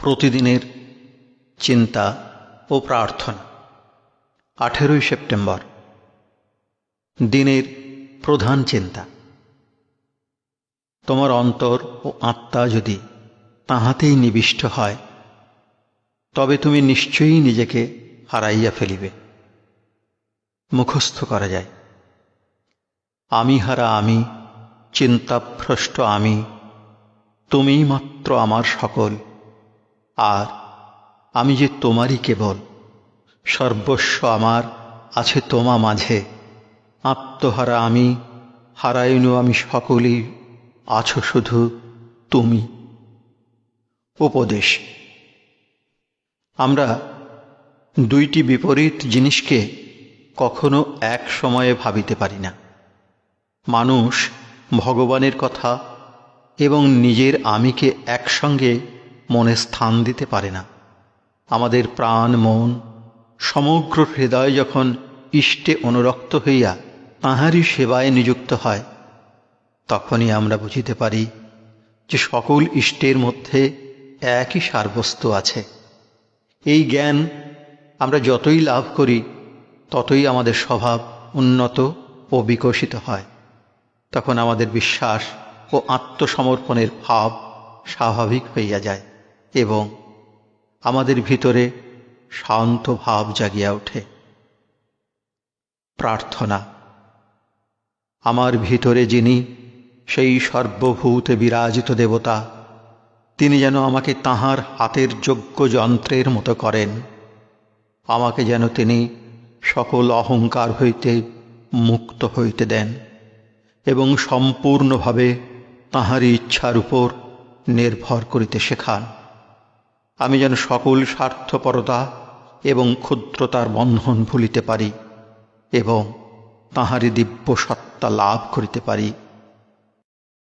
প্রতিদিনের চিন্তা ও প্রার্থনা। আঠেরোই সেপ্টেম্বর, দিনের প্রধান চিন্তা। তোমার অন্তর ও আত্মা যদি তাহাতেই নিবিষ্ট হয়, তবে তুমি নিশ্চয়ই নিজেকে হারাইয়া ফেলিবে। মুখস্থ করা যায়। আমি হারা আমি, চিন্তাভ্রষ্ট আমি, তুমিই মাত্র আমার সকল আর আমি যে তোমারই কেবল, সর্বস্ব আমার আছে তোমা মাঝে। আত্মহারা আমি, হারাইনু আমি সকলেই, আছো শুধু তুমি। উপদেশ, আমরা দুইটি বিপরীত জিনিসকে কখনো এক সময়ে ভাবিতে পারি না। মানুষ ভগবানের কথা এবং নিজের আমিকে একসঙ্গে মনে স্থান দিতে পারে না। আমাদের প্রাণ, মন, সমগ্র হৃদয় যখন ইষ্টে অনুরক্ত হইয়া তাঁহারই সেবায় নিযুক্ত হয়, তখনই আমরা বুঝিতে পারি যে সকল ইষ্টের মধ্যে একই সারবস্তু আছে। এই জ্ঞান আমরা যতই লাভ করি, ততই আমাদের স্বভাব উন্নত ও বিকশিত হয়। তখন আমাদের বিশ্বাস ও আত্মসমর্পণের ভাব স্বাভাবিক হইয়া যায়। এবং আমাদের ভিতরে শান্ত ভাব জাগিয়া ওঠে। প্রার্থনা। আমার ভিতরে যিনি সেই সর্বভূতে বিরাজিত দেবতা, তিনি যেন আমাকে তাহার হাতের যোগ্য যন্ত্রের মতো করেন। আমাকে যেন তিনি সকল অহংকার হইতে মুক্ত হইতে দেন এবং সম্পূর্ণভাবে তাঁহারই ইচ্ছার উপর নির্ভর করিতে শেখান। আমি যেন সকল স্বার্থপরতা এবং ক্ষুদ্রতার বন্ধন ভুলিতে পারি এবং তাঁহারই দিব্য সত্তা লাভ করিতে পারি।